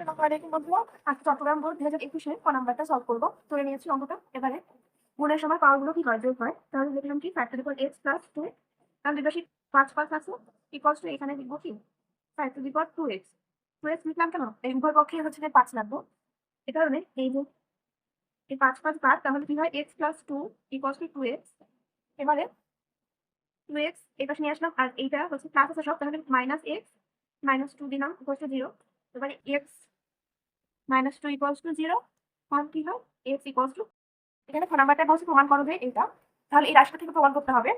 আসসালামু আলাইকুম বন্ধুরা? আজকে দুই হাজার একুশে ক নাম্বারটা সলভ করব। তুলে নিয়েছি অঙ্কটা। এবারে গুণের সময় পাওয়ারগুলো কি হয়? যোগ হয়। তাহলে দেখলাম কি five two X plus two তাহলে দুটো পাঁচ পাঁচ আছে। ইকলস টু এখানে লিখব কি? To the two X two X লিখলাম কেন? এই হচ্ছে পাঁচ লাগবো। এ কারণে এই যে এই পাঁচ পাঁচ বাদ, তাহলে কি হয়? X plus two equals to two X এবারে টু এক্স এই নিয়ে আসলাম। আর এইটা হচ্ছে প্লাস আছে সব। তাহলে মাইনাস এক্স মাইনাস টু দিলাম টু জিরো এবারে X minus two equals to zero form কি হয়? এক্স ইকুয়ালস টু এখানে ফোন নাম্বারটা বলছে প্রমাণ করো যে এটা তাহলে এই রাশিটা থেকে প্রমাণ করতে হবে।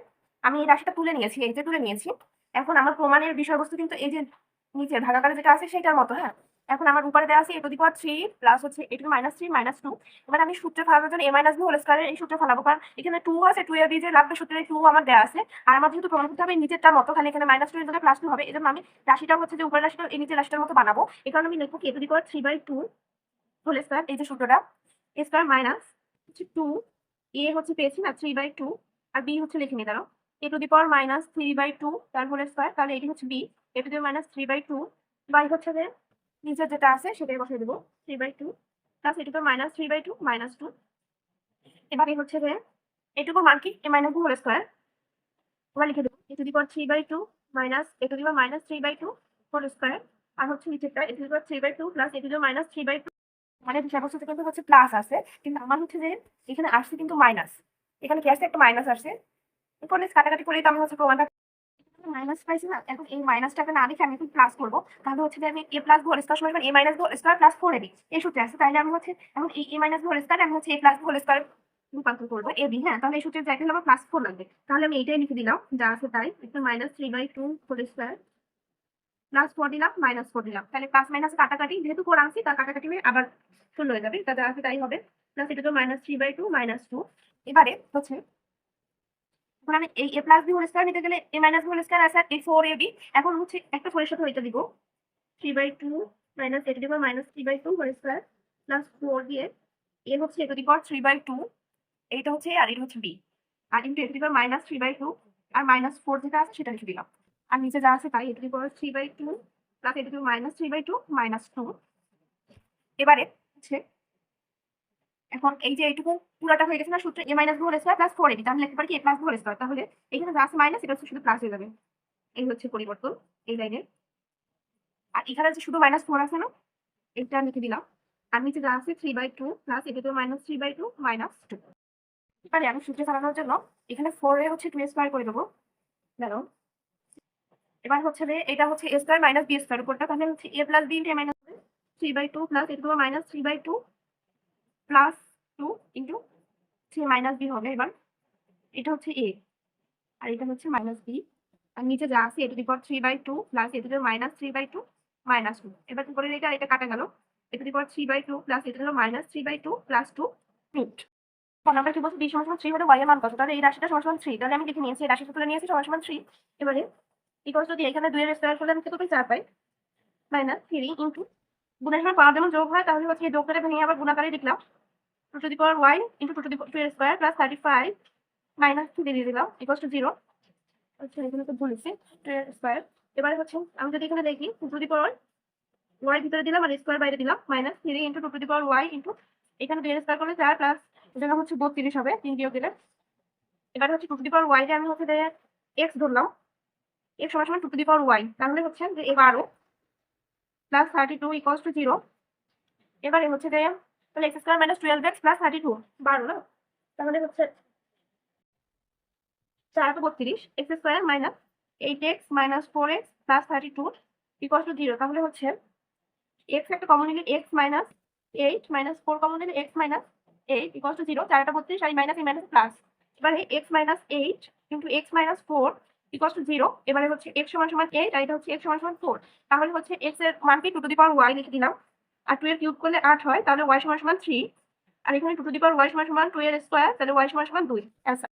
আমি এই রাশিটা তুলে নিয়েছি, এই যে তুলে নিয়েছি। এখন আমার প্রমাণের বিষয়বস্তু কিন্তু এই যে নিচে ভাগাকারে যেটা আছে সেটার মতো হ্যাঁ? এখন আমার উপরে দেওয়া আছে A to the power three plus হচ্ছে A to minus three minus two এবার আমি সূত্রে ফালানোর জন্য এ মাইনাস বি হোল স্কোয়ারের এই সূত্রে ফালাবো, কারণ এখানে টু আছে টু এর বি যে লাগবে সূত্রে টু আমার দেওয়া আছে। আর আমার যেহেতু প্রমাণ করতে হবে নিচেরটার মতো খালি এখানে মাইনাস টু এর প্লাস টু হবে। এই জন্য আমি রাশিটা হচ্ছে যে উপরের রাশিটা এই নিচের রাশিটার মতো বানাবো। এই কারণে আমি লিখব কি A to the power three by two whole square এই যে সূত্রটা এ স্কোয়ার মাইনাস হচ্ছে টু এ হচ্ছে পেয়েছি না থ্রি বাই টু আর বি হচ্ছে লিখে নিয়ে তারও A to the power minus three by two তার হোল স্কোয়ার তাহলে এটি হচ্ছে B A to the minus three by two by হচ্ছে যে নিচের যেটা আছে সেটাই বসিয়ে দেবো। Three by two plus A to the minus three by two minus two এবার হচ্ছে যে এটুকু মান কি? A minus two whole square এবার লিখে দেবো A to three by two minus A to the minus three by two whole square আর হচ্ছে নিচেরটা A to the three by two plus A to minus three by two মানে বিষয়বস্তুতে কিন্তু হচ্ছে plus আছে, কিন্তু আমার হচ্ছে যে এখানে আসছে কিন্তু মাইনাস এখানে কি আসছে? একটা মাইনাস আসছে। এরপরে কাটাকাটি করেই তো আমি হচ্ছে প্রমাণটা মাইনাস পাইছি এখন এই মাইনাসটাকে না দেখে আমি এখন প্লাস করব। তাহলে হচ্ছে যে আমি এ প্লাস হোল স্কোয়ার সময় A minus whole square plus four AB এই সূত্রে আছে। তাহলে আমি হচ্ছে, এখন এই এ মাইনাস হোল স্কোয়ার আমি হচ্ছে এ প্লাস হোল স্কোয়ার রূপান্তর করব এবি হ্যাঁ? তাহলে এই সূত্রে যাইতে আমার প্লাস ফোর লাগবে। তাহলে আমি এইটাই লিখে দিলাম, যা আছে তাই। একটু minus three by two whole square plus four দিলাম মাইনাস ফোর দিলাম। তাহলে প্লাস মাইনাস কাটাকাটি, যেহেতু ফোর আনছি, তার কাটাকাটি হয়ে আবার শূন্য হয়ে যাবে। তা যা আছে তাই হবে। প্লাস এটা তো minus three by two minus two এবারে হচ্ছে এখন আমি এই A plus B whole square নিতে গেলে এ মাইনাস হোল স্কয়ার আছে, এই ফোর এ বি এখন হচ্ছে একটা ফোরের সাথে ওইটা দিব। Three by two minus A to the power minus three by two whole square plus four দিয়ে এ হচ্ছে A to the power three by two এইটা হচ্ছে আর এটা হচ্ছে B R into A to the power minus three by two R minus four যেটা আছে সেটা লিখে দিলাম। আর নিচে যা আছে তাই A to the power three by two plus A to the minus three by two minus two এবারে হচ্ছে এখন এই যে এইটুকু পুরোটা হয়ে গেছে না, সূত্রে A minus whole square plus four AB তাহলে লিখতে পারি কি এ প্লাস হোল স্কয়ার তাহলে এখানে আছে মাইনাস এটা হচ্ছে শুধু প্লাস হয়ে যাবে। এই হচ্ছে পরিবর্তন, এই লাইনের আর এখানে যে শুধু মাইনাস ফোর আছে না, এটা লিখে দিলাম। আর নিচে যা আছে থ্রি বাই টু প্লাস এটা তো minus three by two minus two এবারে আমি সূত্রে চালানোর জন্য এখানে ফোর এ হচ্ছে টু স্কোয়ার করে দেবো। দেখো এবার হচ্ছে যে এটা হচ্ছে A square minus B square উপরটা, তাহলে হচ্ছে A plus B A minus three by two plus এটা তো minus three by two plus two into three minus B হবে এবার। এটা হচ্ছে এ আর এটা হচ্ছে মাইনাস বি আর নিচে যা আছে the power three by two plus A to the minus three by two minus two এবার কি করে এটা এটা কাটা গেল? The power three by two plus এটা হলো minus three by two plus two root আমরা কি বলছি বি সমান থ্রি হলে ওয়াই এর মান কত? তাহলে এই রাশিটা সমান থ্রি তাহলে আমি লিখে নিয়েছি, এই রাশি সূত্রে নিয়েছি সমান সমান থ্রি এবারে ইকোয়াস যদি এখানে দুইয়ের স্কোয়ার করলে আমি কত পাই চার পাই মাইনাস থ্রি ইন্টু গুণের সময় পাওয়ার যেমন যোগ হয়, তাহলে হচ্ছে এই যোগ করে ভেঙে আবার গুণাকারে লিখলাম। Two to the power Y into two to the two এর square plus thirty five minus three দিয়ে দিলাম ইকোয়াস টু জিরো আচ্ছা এখানে তো ভুল লিখছি টু স্কোয়ার এবারে হচ্ছে, আমি যদি এখানে দেখি two to the power Y ভিতরে দিলাম আর স্কোয়ার বাইরে দিলাম minus three into two to the power Y into এখানে দুই স্কোয়ার করলে চার প্লাস এটা হচ্ছে বত্রিশ হবে, তিন বিয়োগ দিলে। এবার হচ্ছে টু টু দি পাওয়ার ওয়াইকে আমি হচ্ছে এক্স ধরলাম এক্স সমান সমান টু টু পাওয়ার ওয়াই তাহলে হচ্ছে যে এ বারো plus thirty two to zero এবারে হচ্ছে যে তাহলে X square minus twelve X plus thirty two বারো না? তাহলে হচ্ছে চার তো বত্রিশ X square minus eight X minus four X plus thirty two equals to zero তাহলে হচ্ছে এক্স একটা কমন নিলে X minus eight minus four common নিলে X minus eight equals to zero চারটা বত্রিশ আর মাইনাস এই মাইনাস প্লাস এবারে এক্স মাইনাস এইট কিন্তু X minus four equals to zero এবারে হচ্ছে এক্স সমান সমান এইট আর এটা হচ্ছে এক্স সমান সমান ফোর তাহলে হচ্ছে এক্সের মানকে two to the power Y লিখে দিলাম। আর টু এর কিউব করলে আট হয়, তাহলে ওয়াই সমান সমান থ্রি আর এখানে two to the power Y সমান সমান টু এর স্কোয়ার তাহলে ওয়াই সমান সমান দুই।